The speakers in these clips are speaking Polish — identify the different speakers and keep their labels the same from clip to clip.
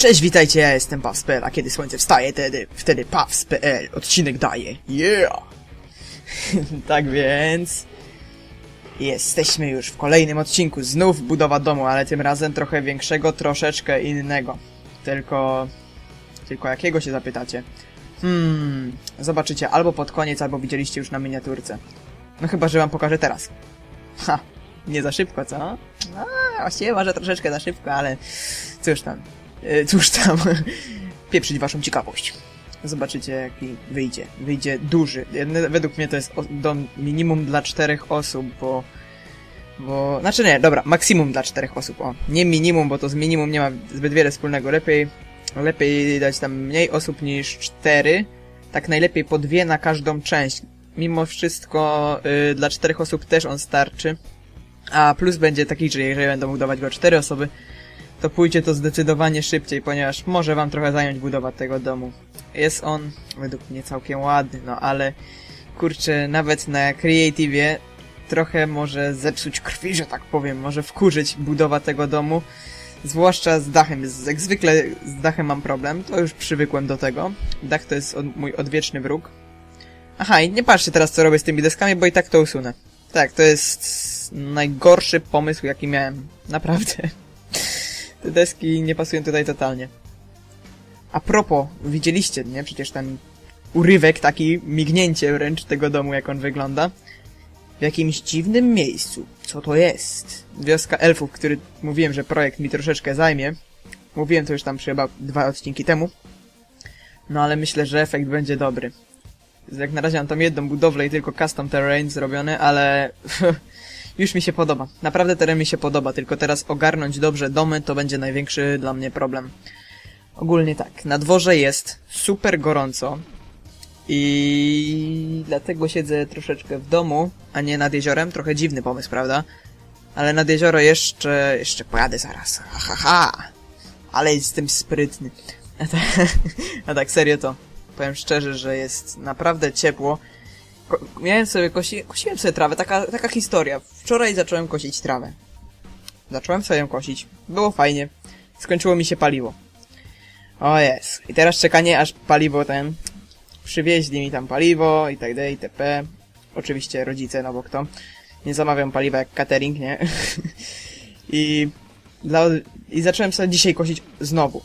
Speaker 1: Cześć, witajcie, ja jestem Pawspel, a kiedy słońce wstaje, wtedy, wtedy Pawspel odcinek daje. Yeah! tak więc... Jesteśmy już w kolejnym odcinku, znów budowa domu, ale tym razem trochę większego, troszeczkę innego. Tylko... Tylko jakiego się zapytacie? Hmm... Zobaczycie albo pod koniec, albo widzieliście już na miniaturce. No chyba, że wam pokażę teraz. Ha! Nie za szybko, co? No, właściwie może troszeczkę za szybko, ale... Cóż tam. E, cóż tam, pieprzyć waszą ciekawość. Zobaczycie, jaki wyjdzie. Wyjdzie duży. Jedne- Według mnie to jest dom minimum dla czterech osób, bo... Bo... Znaczy nie, dobra, maksimum dla czterech osób, o. Nie minimum, bo to z minimum nie ma zbyt wiele wspólnego. Lepiej... Lepiej dać tam mniej osób niż cztery. Tak najlepiej po dwie na każdą część. Mimo wszystko y, dla czterech osób też on starczy. A plus będzie taki, że jeżeli będą budować go cztery osoby, to pójdzie to zdecydowanie szybciej, ponieważ może wam trochę zająć budowa tego domu. Jest on według mnie całkiem ładny, no ale kurczę, nawet na Creative'ie trochę może zepsuć krwi, że tak powiem, może wkurzyć budowa tego domu. Zwłaszcza z dachem. Jak zwykle z dachem mam problem, to już przywykłem do tego. Dach to jest od, mój odwieczny wróg. Aha, i nie patrzcie teraz co robię z tymi deskami, bo i tak to usunę. Tak, to jest najgorszy pomysł jaki miałem. Naprawdę. Te deski nie pasują tutaj totalnie. A propos, widzieliście, nie? Przecież ten urywek, taki mignięcie wręcz tego domu, jak on wygląda. W jakimś dziwnym miejscu. Co to jest? Wioska elfów, który mówiłem, że projekt mi troszeczkę zajmie. Mówiłem to już tam chyba dwa odcinki temu. No ale myślę, że efekt będzie dobry. Jak na razie mam tam jedną budowlę i tylko custom terrain zrobione, ale już mi się podoba. Naprawdę teren mi się podoba, tylko teraz ogarnąć dobrze domy to będzie największy dla mnie problem. Ogólnie tak, na dworze jest super gorąco i dlatego siedzę troszeczkę w domu, a nie nad jeziorem. Trochę dziwny pomysł, prawda? Ale nad jezioro jeszcze, jeszcze pojadę zaraz. Ha, ha, ha. Ale jestem sprytny. A tak, a tak serio to powiem szczerze, że jest naprawdę ciepło. Miałem sobie kosi kosiłem sobie trawę, taka, taka historia. Wczoraj zacząłem kosić trawę. Zacząłem sobie ją kosić. Było fajnie. Skończyło mi się paliwo. O jest. I teraz czekanie, aż paliwo ten... Przywieźli mi tam paliwo i tak dalej, itp. Oczywiście rodzice, no bo kto? Nie zamawiam paliwa jak catering, nie? I... Dla, I zacząłem sobie dzisiaj kosić znowu.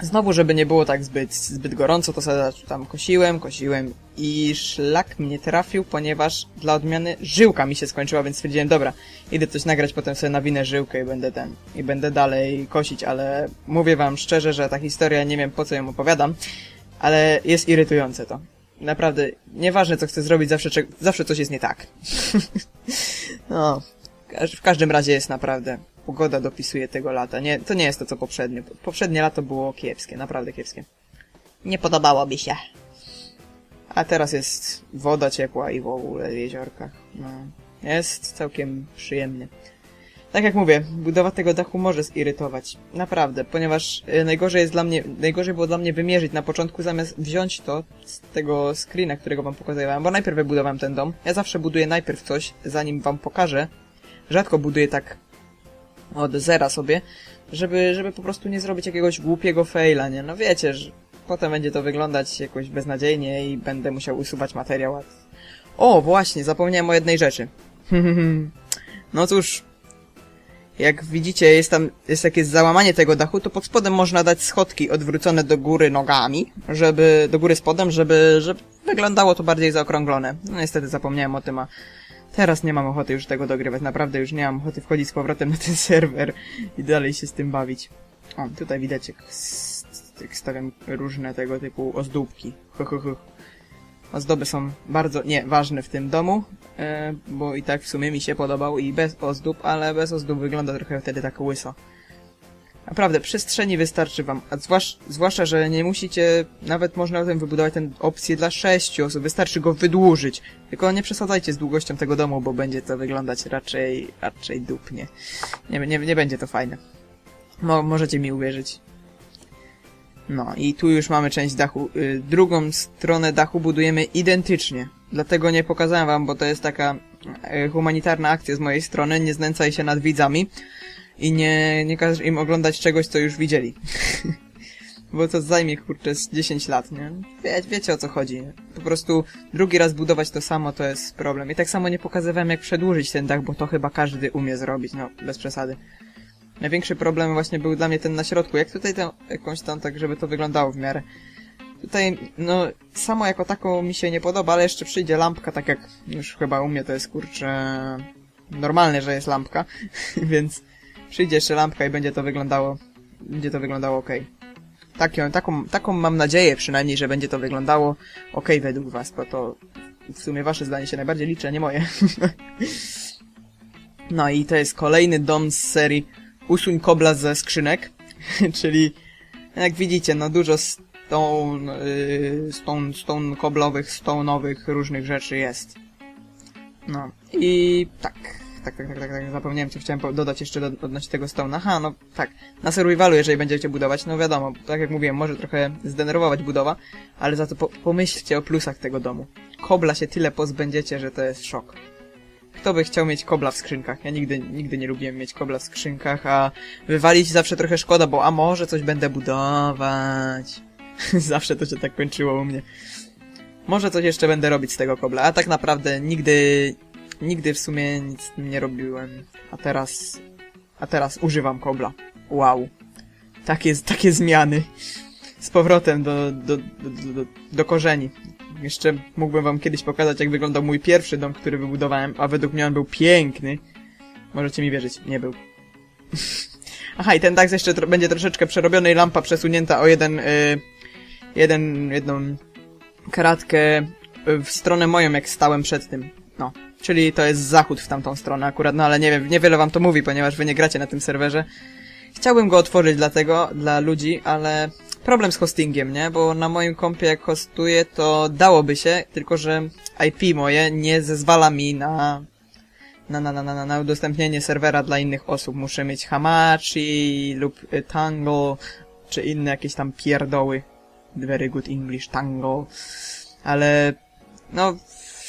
Speaker 1: Znowu, żeby nie było tak zbyt, zbyt gorąco, to sobie tam kosiłem, kosiłem i szlak mnie trafił, ponieważ dla odmiany żyłka mi się skończyła, więc stwierdziłem, dobra, idę coś nagrać, potem sobie nawinę żyłkę i będę ten, i będę dalej kosić, ale mówię wam szczerze, że ta historia, nie wiem po co ją opowiadam, ale jest irytujące to. Naprawdę, nieważne co chcę zrobić, zawsze, zawsze coś jest nie tak. no, w każdym razie jest naprawdę pogoda dopisuje tego lata. Nie, to nie jest to co poprzednie. Poprzednie lato było kiepskie, naprawdę kiepskie. Nie podobało się. A teraz jest woda ciepła i w ogóle w jeziorkach. No, jest całkiem przyjemnie. Tak jak mówię, budowa tego dachu może zirytować. Naprawdę, ponieważ y, najgorzej jest dla mnie, najgorzej było dla mnie wymierzyć na początku zamiast wziąć to z tego screena, którego wam pokazywałem, bo najpierw wybudowałem ten dom. Ja zawsze buduję najpierw coś, zanim wam pokażę. Rzadko buduję tak od zera sobie, żeby, żeby po prostu nie zrobić jakiegoś głupiego faila, nie? No wiecie, że potem będzie to wyglądać jakoś beznadziejnie i będę musiał usuwać materiał. O, właśnie, zapomniałem o jednej rzeczy. no cóż, jak widzicie, jest tam, jest takie załamanie tego dachu, to pod spodem można dać schodki odwrócone do góry nogami, żeby, do góry spodem, żeby, żeby wyglądało to bardziej zaokrąglone. No niestety zapomniałem o tym, a Teraz nie mam ochoty już tego dogrywać, naprawdę już nie mam ochoty wchodzić z powrotem na ten serwer i dalej się z tym bawić. O, tutaj widać jak, jak stawiam różne tego typu ozdóbki. Ozdoby są bardzo, nie, ważne w tym domu, e, bo i tak w sumie mi się podobał i bez ozdób, ale bez ozdób wygląda trochę wtedy tak łyso. Naprawdę, przestrzeni wystarczy wam, a zwłasz, zwłaszcza, że nie musicie, nawet można o tym wybudować tę opcję dla sześciu osób, wystarczy go wydłużyć. Tylko nie przesadzajcie z długością tego domu, bo będzie to wyglądać raczej, raczej dupnie. Nie, nie, nie będzie to fajne. Mo, możecie mi uwierzyć. No i tu już mamy część dachu. Y, drugą stronę dachu budujemy identycznie. Dlatego nie pokazałem wam, bo to jest taka y, humanitarna akcja z mojej strony. Nie znęcaj się nad widzami i nie, nie każ im oglądać czegoś, co już widzieli. bo to zajmie, kurczę, z 10 lat, nie? Wie, wiecie o co chodzi, nie? Po prostu drugi raz budować to samo to jest problem. I tak samo nie pokazywałem jak przedłużyć ten dach, bo to chyba każdy umie zrobić, no, bez przesady. Największy problem właśnie był dla mnie ten na środku. Jak tutaj tę jakąś tam, tak żeby to wyglądało w miarę. Tutaj, no, samo jako taką mi się nie podoba, ale jeszcze przyjdzie lampka, tak jak już chyba u mnie to jest, kurczę, normalne, że jest lampka, więc przyjdzie jeszcze lampka i będzie to wyglądało, będzie to wyglądało ok. Taką, taką, taką mam nadzieję przynajmniej, że będzie to wyglądało ok według was, bo to w sumie wasze zdanie się najbardziej liczy, a nie moje. no i to jest kolejny dom z serii Usuń kobla ze skrzynek, czyli jak widzicie, no dużo stone, yy, stone, stone koblowych, stone'owych różnych rzeczy jest. No i tak, tak, tak, tak, tak, tak, zapomniałem, co chciałem dodać jeszcze do, odnośnie tego stone. Aha, no tak, na survivalu, jeżeli będziecie budować, no wiadomo, tak jak mówiłem, może trochę zdenerwować budowa, ale za to po, pomyślcie o plusach tego domu. Kobla się tyle pozbędziecie, że to jest szok. Kto by chciał mieć kobla w skrzynkach? Ja nigdy, nigdy nie lubiłem mieć kobla w skrzynkach, a wywalić zawsze trochę szkoda, bo a może coś będę budować. zawsze to się tak kończyło u mnie. Może coś jeszcze będę robić z tego kobla, a tak naprawdę nigdy, nigdy w sumie nic nie robiłem. A teraz, a teraz używam kobla. Wow. Takie, takie zmiany. Z powrotem do, do, do, do, do korzeni. Jeszcze mógłbym wam kiedyś pokazać, jak wyglądał mój pierwszy dom, który wybudowałem, a według mnie on był piękny. Możecie mi wierzyć, nie był. Aha, i ten dach jeszcze tro będzie troszeczkę przerobiony i lampa przesunięta o jeden, y jeden, jedną kratkę w stronę moją, jak stałem przed tym. No. Czyli to jest zachód w tamtą stronę akurat, no ale nie wiem, niewiele wam to mówi, ponieważ wy nie gracie na tym serwerze. Chciałbym go otworzyć dlatego, dla ludzi, ale problem z hostingiem, nie? Bo na moim kompie jak hostuję, to dałoby się, tylko że IP moje nie zezwala mi na na, na, na, na, na udostępnienie serwera dla innych osób. Muszę mieć Hamachi lub y, Tango, czy inne jakieś tam pierdoły. Very good English, Tango. Ale, no,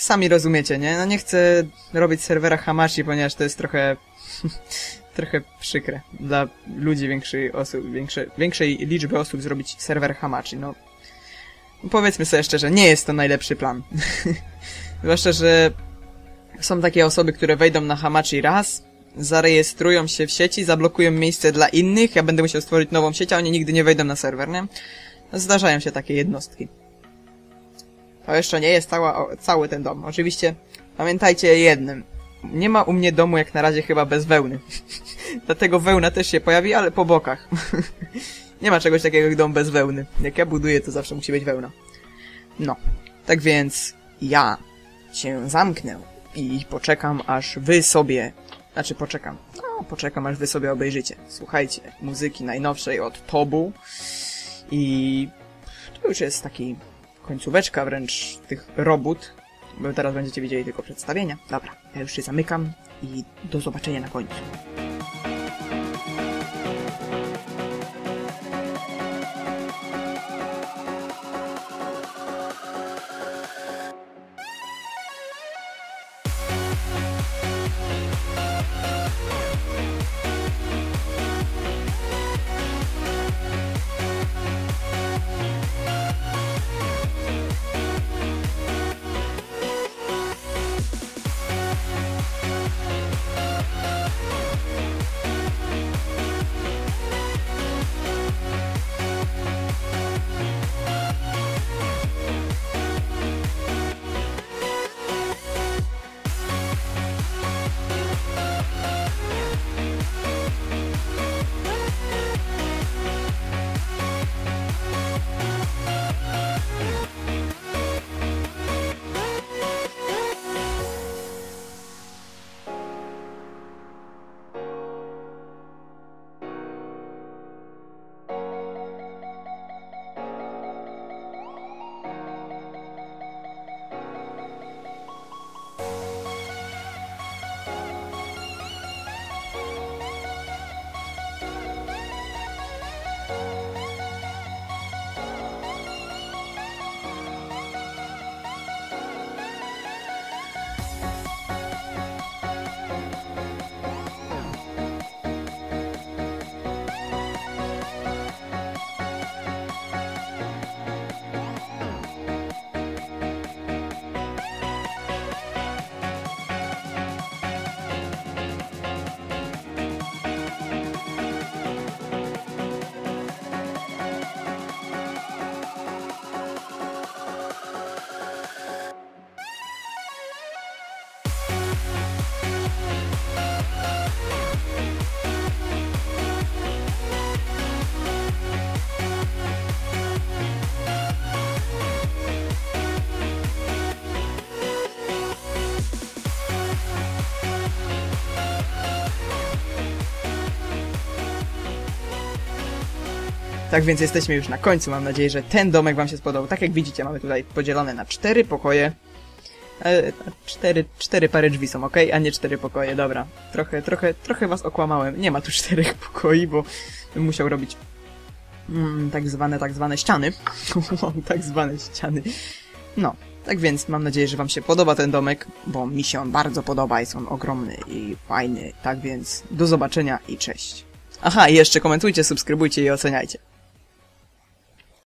Speaker 1: sami rozumiecie, nie? No nie chcę robić serwera Hamachi, ponieważ to jest trochę trochę przykre dla ludzi większej osób, większe, większej liczby osób zrobić serwer Hamachi. No, powiedzmy sobie szczerze, nie jest to najlepszy plan. Zwłaszcza, że są takie osoby, które wejdą na Hamachi raz, zarejestrują się w sieci, zablokują miejsce dla innych, ja będę musiał stworzyć nową sieć, a oni nigdy nie wejdą na serwer, nie? Zdarzają się takie jednostki. To jeszcze nie jest cała, cały ten dom. Oczywiście pamiętajcie jednym nie ma u mnie domu jak na razie chyba bez wełny. Dlatego wełna też się pojawi, ale po bokach. nie ma czegoś takiego jak dom bez wełny. Jak ja buduję, to zawsze musi być wełna. No. Tak więc ja się zamknę i poczekam, aż wy sobie... Znaczy, poczekam. No, poczekam, aż wy sobie obejrzycie. Słuchajcie muzyki najnowszej od Tobu. I to już jest taki końcóweczka wręcz tych robót, bo teraz będziecie widzieli tylko przedstawienia. Dobra, ja już się zamykam i do zobaczenia na końcu. Tak więc jesteśmy już na końcu. Mam nadzieję, że ten domek wam się spodobał. Tak jak widzicie, mamy tutaj podzielone na cztery pokoje. E, cztery, cztery pary drzwi są, ok? A nie cztery pokoje, dobra. Trochę, trochę, trochę was okłamałem. Nie ma tu czterech pokoi, bo musiał robić mm, tak zwane, tak zwane ściany. Tak zwane ściany. No, tak więc mam nadzieję, że wam się podoba ten domek, bo mi się on bardzo podoba, jest on ogromny i fajny. Tak więc do zobaczenia i cześć. Aha, i jeszcze komentujcie, subskrybujcie i oceniajcie.